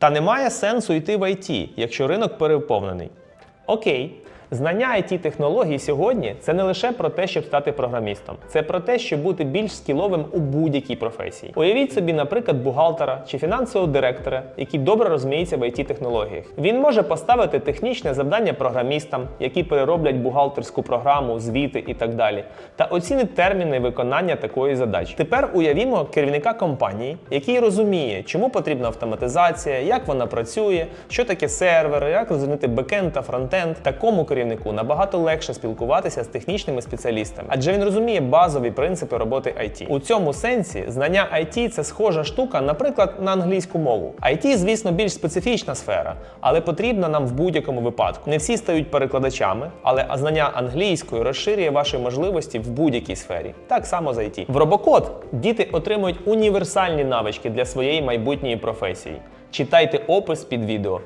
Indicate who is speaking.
Speaker 1: Та немає сенсу йти в IT, якщо ринок переповнений. Окей. Знання it технологій сьогодні це не лише про те, щоб стати програмістом, це про те, щоб бути більш скіловим у будь-якій професії. Уявіть собі, наприклад, бухгалтера чи фінансового директора, який добре розуміється в it технологіях. Він може поставити технічне завдання програмістам, які перероблять бухгалтерську програму, звіти і так далі, та оцінить терміни виконання такої задачі. Тепер уявімо керівника компанії, який розуміє, чому потрібна автоматизація, як вона працює, що таке сервери, як розуміти бекенд та фронтенд. Такому керівнику набагато легше спілкуватися з технічними спеціалістами, адже він розуміє базові принципи роботи IT. У цьому сенсі знання IT – це схожа штука, наприклад, на англійську мову. IT, звісно, більш специфічна сфера, але потрібна нам в будь-якому випадку. Не всі стають перекладачами, але знання англійської розширює ваші можливості в будь-якій сфері. Так само з IT. В робокод діти отримують універсальні навички для своєї майбутньої професії. Читайте опис під відео.